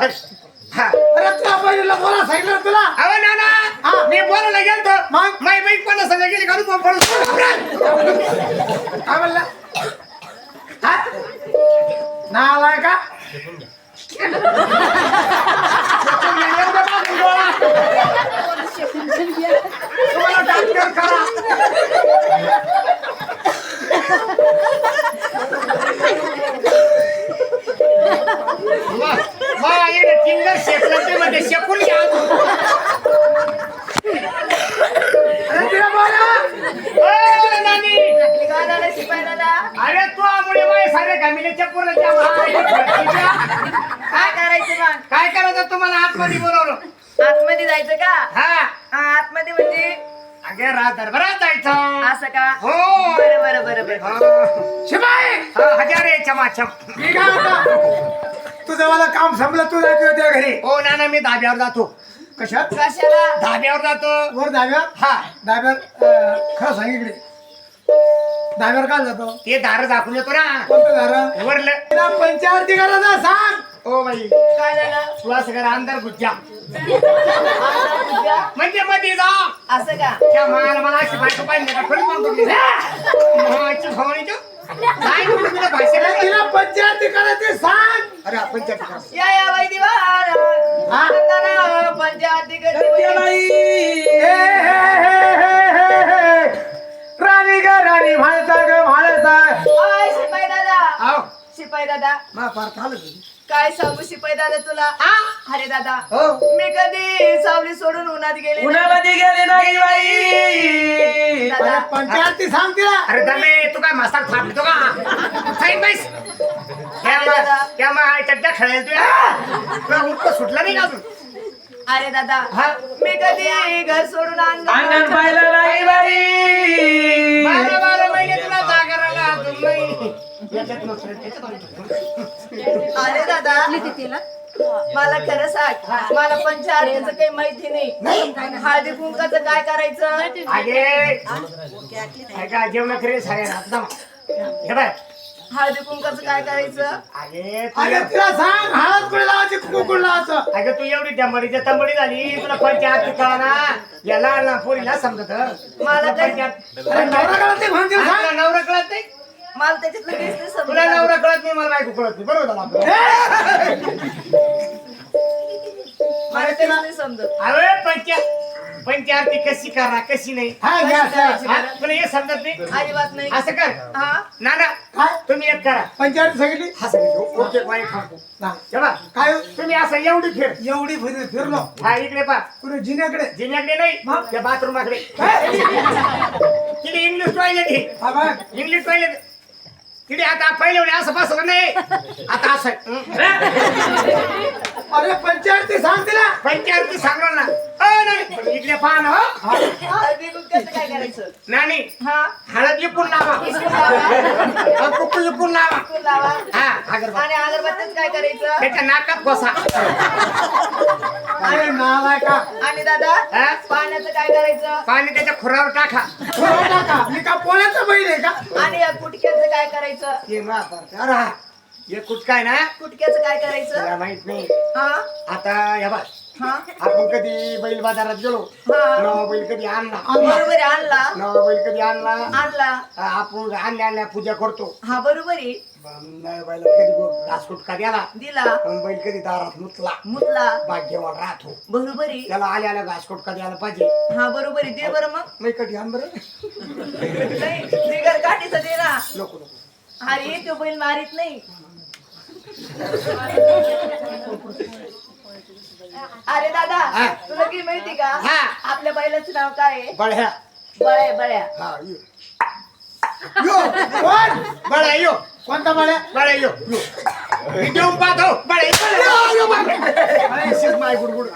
हा. अरे तुला बहिणीला बोला सांगितलं ना तुला? अहो नाना हा. मी बोलायला गेलतो. मग? माई बाई कोणा संग गेली का? तू पळून काय म्हणला असं का? हो. बरं बरं बरं बरं. हा. हजारे चमाचम. आता. तुझं मला काम संपलं तू जायचं होत्या घरी. हो ना ना मी धाब्यावर जातो. कशात? कशाला? धाब्यावर जातो. वर दाब्यावर हा. दाब्यावर अं, खरं सांग इकडे. दाब्यावर काय जातो? ते दार दाखवून येतो ना. कोणतं दार? वरलं. तिला पंचावरती करायचा सांग. O by. काय झालं? तू असं करा अंदर गुज्जा? म्हणजे मध्ये जा. असं का? त्या मायाला मला अशी बायको पाहिजे का? खरी म्हणतो मी मायाची भवानीची काय म्हणतो तुला भाषेला अरे तिला पंचावरती करायचे सांग. अरे आपण त्या. या या हा? पंचायती हे, हे, हे, हे, हे. राणी ग राणी म्हाळसा ग म्हाळसा. शिपाई दादा. आहो शिपाई दादा. मा फार झालं तुझी. काय सांगू शिपाई दादा तुला? अरे दादा हो. मी कधी सावली सोडून उन्हात गेले उन्हामध्ये गेले नाही बाई. दादा. अरे पंचावरती सांग तिला. अरे दमे तू काय मसाला थापतो का? साईड बाईस त्या मा- त्या मा चड्ड्या खेळायला तुला तुला उठक सुटला नाही का अजून? अरे दादा हा? मी कधी घर सोडून अंगण अंगण पाहिलं नाही बाई. बारा बारा महिने तुला जागराला अजून नाही अरे दादा मला खरं सांग मला पंचायतीचं काही माहिती नाही. हळदी कुंकाचं काय करायचं? जेवण खरे हे बाय हळदी कुंकाचं काय करायचं? अगे तू अरे तिला सांग हळद कुठे लावायची कुकुड लावायचं. अगं तू एवढी डंबडीची तंबडी झाली तुला पंचायत कळा ना याला ना पोरीला समजत. मला नवरा कळत नाही नवरा कळत नाही? मला त्याच्यातलं तुला नवरा कळत नाही मला बायको कळत नाही. बरोबर झालं आपलं. मला तेच नाही समजत. अरे पंचायत पंचायती कशी करा कशी नाही? हा घ्या असं. हा, तुला हे समजत नाही? अजिबात नाही. असं कर. हा? ना ना काय तुम्ही एक करा. पंचायत सांगितली हा सगळं. ओके खातो हा. तेव्हा काय? तुम्ही असं एवढी फिर. एवढी फिर फिरलो. हा इकडे पा कुठे? जिन्याकडे. जिन्याकडे नाही मग? त्या बाथरूमाकडे तिथे इंग्लिश टॉयलेट आहे. हा बघ. इंग्लिश टॉयलेट तिथे आता पहिले असं बसलं नाही. आता असं हं. अरे पंचायती सांग तिला. पंचायती सांगणार ना. अ, नाही. इकडे पहा ना हो. हळदी कुंकाचं काय करायचं? नानी हा? हळद इपून लावा. अ, कुक्कू इपून लावा. इस्कूल लावा. हा अगरबत्ती. आणि अगरबत्तीच काय करायचं? त्याच्या नाकात बसा. आणि दादा हा? पाण्याचं काय करायचं? पाणी त्याच्या खुरावर टाका. का मी का पोळ्याचा बैल आहे का? आणि या कुटक्याचं काय करायचं? हा. हे. कुठकाय ना? कुटक्याचं काय करायचं? माहीत नाही. हा? आता या बा हा? आपण कधी बैल बाजारात गेलो? हा. नवा बैल कधी आणला? बरोबर आहे आणला. नवा बैल कधी आणला? आणला. आ, आपण आणल्या आणल्या पूजा करतो. हा बरोबर आहे. बैला कधी गो- घासकुटका द्याला दिला. पण बैल कधी दारात मुतला. मुतला. भाग्यवान राहतो. बरोबर. आहे त्याला आल्या आल्या घासकुटका द्यायला पाहिजे. हा बरोबर. आहे दे बरं मग. नाही कधी आण बरं. नाही बिगर काठीचं दे ना. नको नको. अरे तो बैल मारित नाही. अरे दादा हा. तुला की माहिती का? हा. आपल्या बैलाचं नाव काय आहे? बळ्या. बळ्या बळ्या. हा यो. यो कोण? बळ्या यो. कोणता बळ्या? बळ्या यो यो. देऊन पाहतो. बळ्या माय गुडगुड.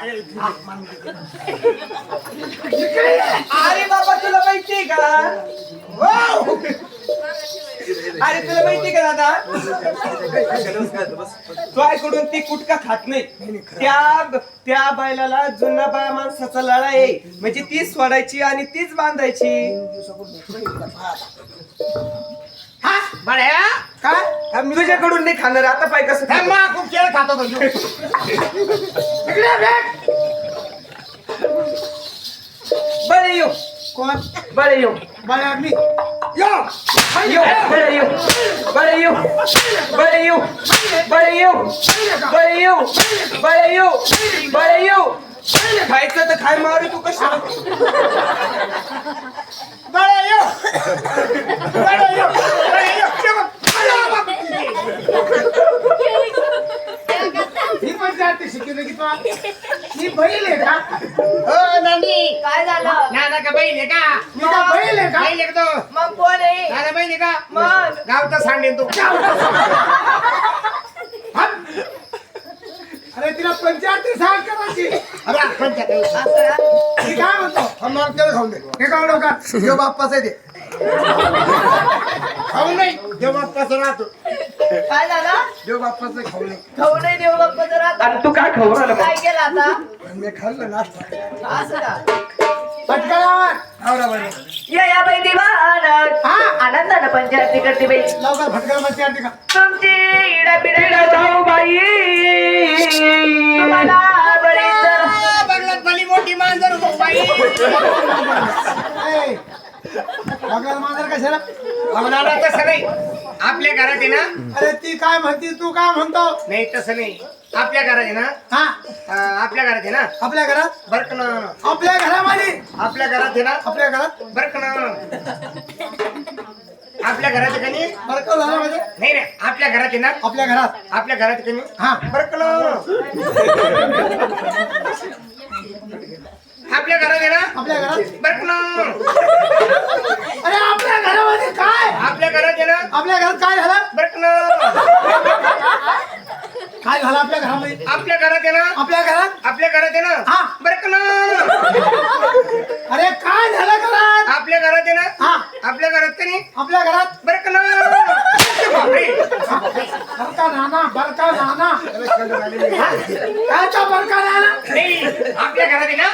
अरे, बाबा तुला माहितीये का? वाव. अरे तुला माहितीये का दादा? तो ऐकडून ती कुटका खात नाही. त्या त्या बैलाला जुना बाया माणसाचा लळा आहे. म्हणजे ती सोडायची आणि तीच बांधायची. हा? बड्या काय मी तुझ्याकडून नाही खाणार आता पाय कसं काय खातो? मग खूप केळ खातो तो ह्यो. इकडे भेट बळे येऊ. कोण? बळे येऊ. बळ्या मी. यो येऊ. बळे येऊ. बळे येऊ. बळे येऊ. बळे येऊ. बळे येऊ. बळे येऊ. बळे येऊ. खायचं तर खाय मारू तू बड्या यो बड्या यो बड्या यो ये बघ. अरे बाप. ही पण शिकवलं की ही बैल आहे का? हो नानी. काय झालं? नाना का बहीण आहे का? मी का बैल आहे का? बहीण आहे का तो? मग कोण आहे? नाना बहीण आहे का? मग? गावचा सांडेन तो. हा? अरे तिला पंचायत सांग करायची अरे पंचायत आहे. असं का? मी काय म्हणतो? आम्हाला खाऊन दे. हे काय नका. देव बाप्पाच आहे ते. खाऊन नाही. देव बाप्पाचं राहतो. काय झालं? देव बाप्पाचं खाऊ नाही खाऊ नाही देऊ बाप्पा जरा. आणि तू काय खाऊ राहिला काय केलं आता? मी खाल्लं नाश्ता. असं का? पटकन आवरा बरे. या या बाई दिवाण. हा. आनंदानं पंचायती करते बाई लवकर फटका पंचायत का तुमची इडा पिढा जाऊ बाई. तुम्हाला बळीचं बघलं भली मोठी मांजर हो बाई. ए, कशाला तसं नाही. आपल्या घरात आहे ना अरे ती काय म्हणती तू काय म्हणतो? नाही तसं नाही. आपल्या घरात आहे ना हा. अं, आपल्या घरात आहे ना. आपल्या घरात? बरक ना आपल्या घरामध्ये? आपल्या घरात आहे ना. आपल्या घरात? बरक ना आपल्या घरात आहे का नाही? झाला म्हणजे नाही नाही. आपल्या घरात आहे ना. आपल्या घरात? आपल्या घरात आहे का नाही? हा. बरक ना आपल्या घरात आहे ना? आपल्या घरात? बरक ना अरे आपल्या घरामध्ये काय? आपल्या घरात आहे ना? आपल्या घरात काय झालं? बरक ना काय झालं आपल्या घरामध्ये? आपल्या घरात आहे ना? आपल्या घरात? आपल्या घरात आहे ना? हा. बरक ना अरे काय झालं घरात? आपल्या घरात आहे ना? हा. आपल्या घरात का नाही? आपल्या घरात? बापरे. बरका नाना बरका नाना. कायचा बरका नाना. नाही आपल्या घरात आहे ना?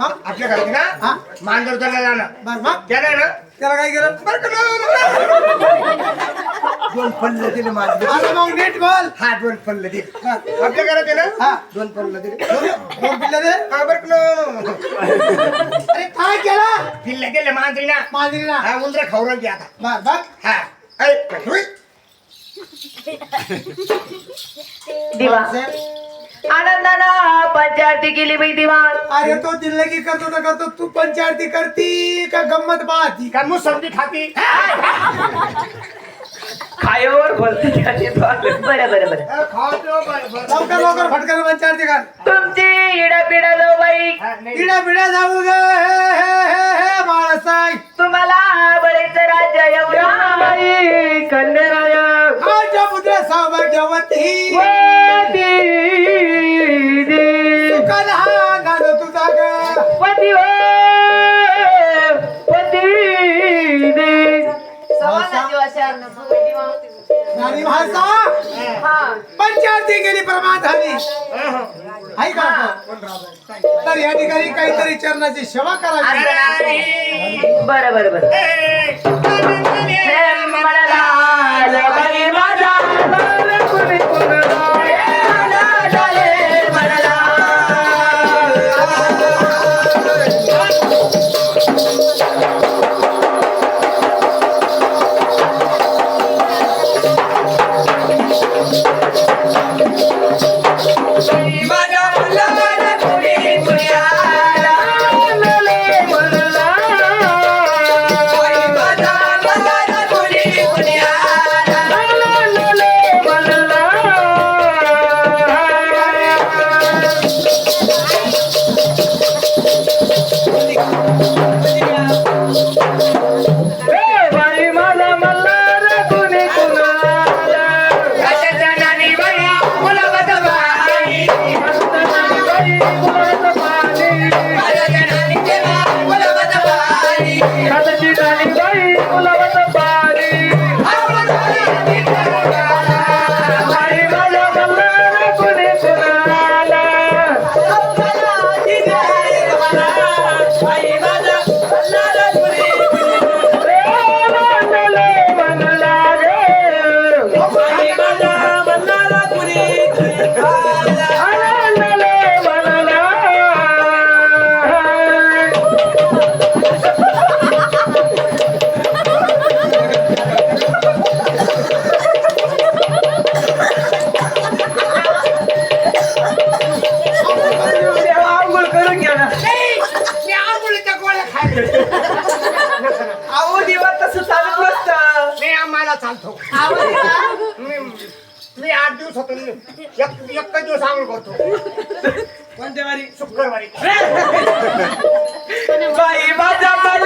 हा? हा आपल्या घरात ना? हा? मांजर दंड जाणं. बर मग? त्याला ना? त्याला काय केलं? दोन पल्ल दिले माझे. अरे मग नीट बोल. हा दोन पल्ल दे आपल्या घरात आहे ना? हा. दोन पल्ल दिले. दोन पिल्ले दे. हा बरक ना अरे काय केलं? पिल्ल मांजरी ना. मांजरी ना. हा उंदरा खाऊ राहिली आता. बर बघ. हा. ऐ, हुई. दिवा. आनंदानं पंचायती केली बाई दिवाण अरे तो दिल्लगी करतो तर करतो तू पंचायती करती का गंमत पाहती? का मुसंबी खाती? खायावर बोलते का ते. तो आलं. बरं. लवकर लवकर फटकन पंचायती कर. तुमची इडा पिढा जाऊ बाई. पिढ्या पिढ्या जाऊ गे हे हे हे हे बाळासाहेब. तुम्हाला बळीचं राज्य एवढा कन्याराय. आमच्या पुत्र सौभाग्यवती. राणी भाषा? पंचायती गेली प्रमाण झाली. आहे का तर या ठिकाणी काहीतरी चरणाची सेवा करावी. बरं बरं बरं. आवाज येता? मी मी आठ दिवस होतो मी एक एकच दिवस आंघोळ करतो. कोणत्या वारी? शुक्रवारी. बाई माझा मल्हार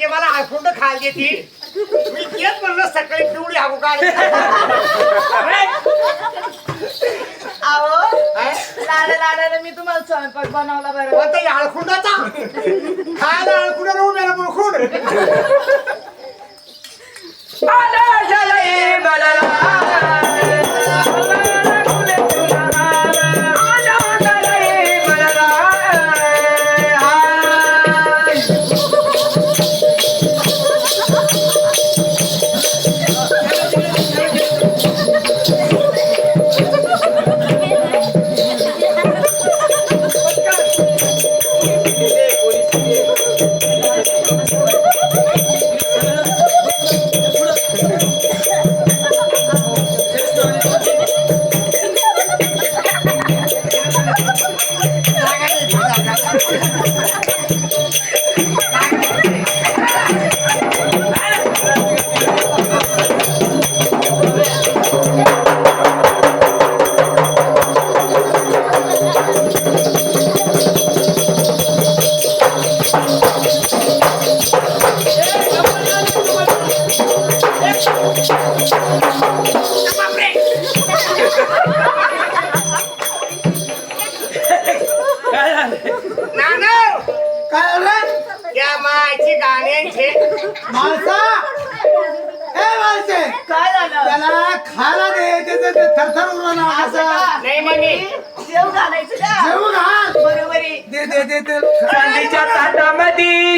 जे मला हाकून खाल देते. मी तेच म्हणलं सकाळी पिवळी काढ लाड लाडाने मी तुम्हाला स्वयंपाक बनवला बरं. आळखुंडाचा. खायला आळखुंडा आला झालाय बलाला. आला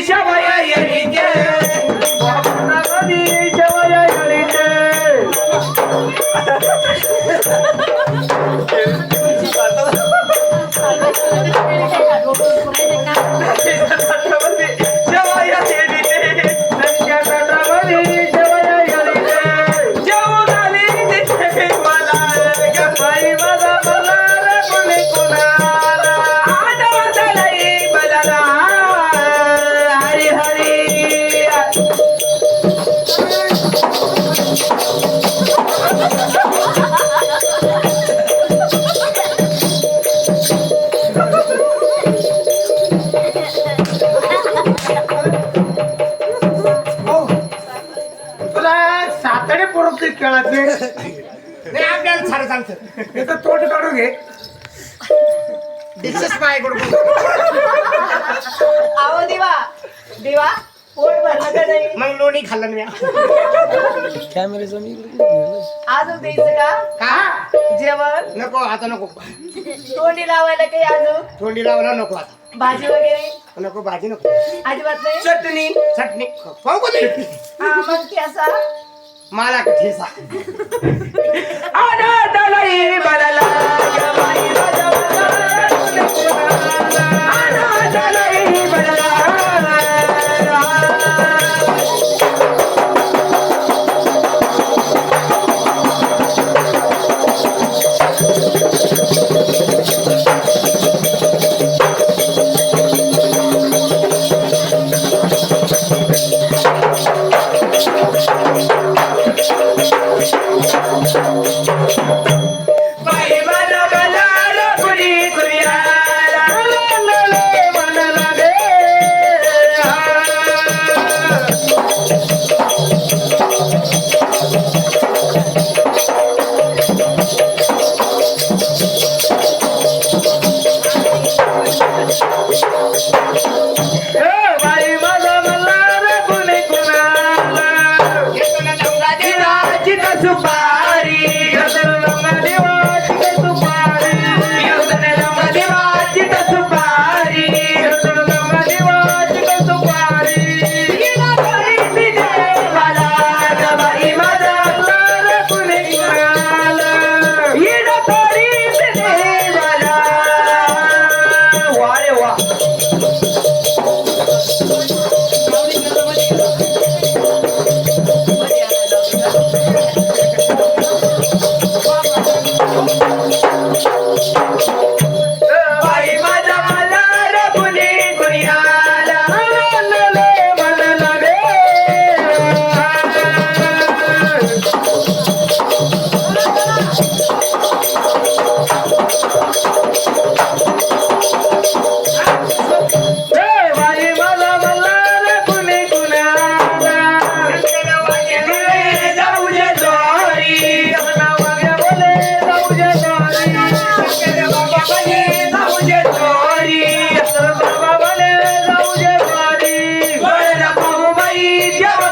ताटामध्ये शेवया नाही आपल्याला सारं सांगतं त्याचं तोट काढून घे. डिशेस माझ्याकडून अहो दिवा. दिवा पोट भरलं का नाही? मग लोणी खाल्लं मी. अजून द्यायचं का? का? जेवण? नको आता नको. तोंडी लावायला काही अजून? तोंडी लावला नको आता. भाजी वगैरे? नको भाजी नको. अजिबात नाही? चटणी. चटणी. पाहू का? हा मग की असा? मला का ठेसा अनाथालयी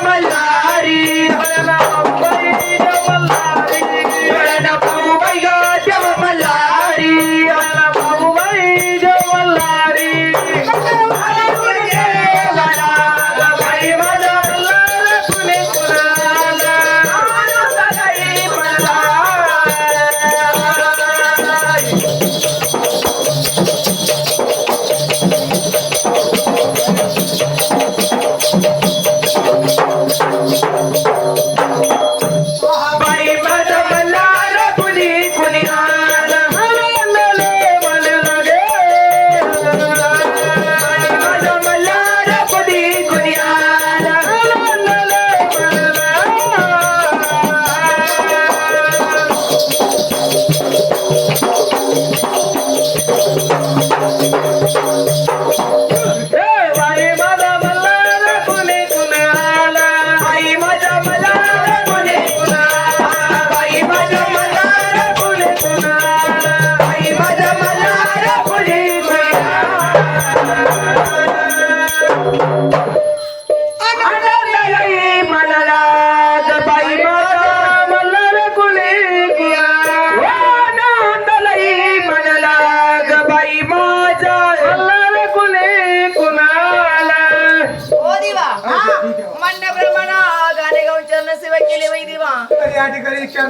मैदारी हर Hare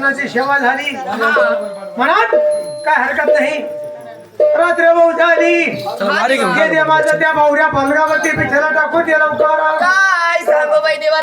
चरणाची सेवा झाली. म्हणत काय हरकत नाही. रात्र भाऊ झाली. दे माझं त्या भावऱ्या भलगावरती पिठ्याला टाकून दे लवकर. काय सांगू बाई देवा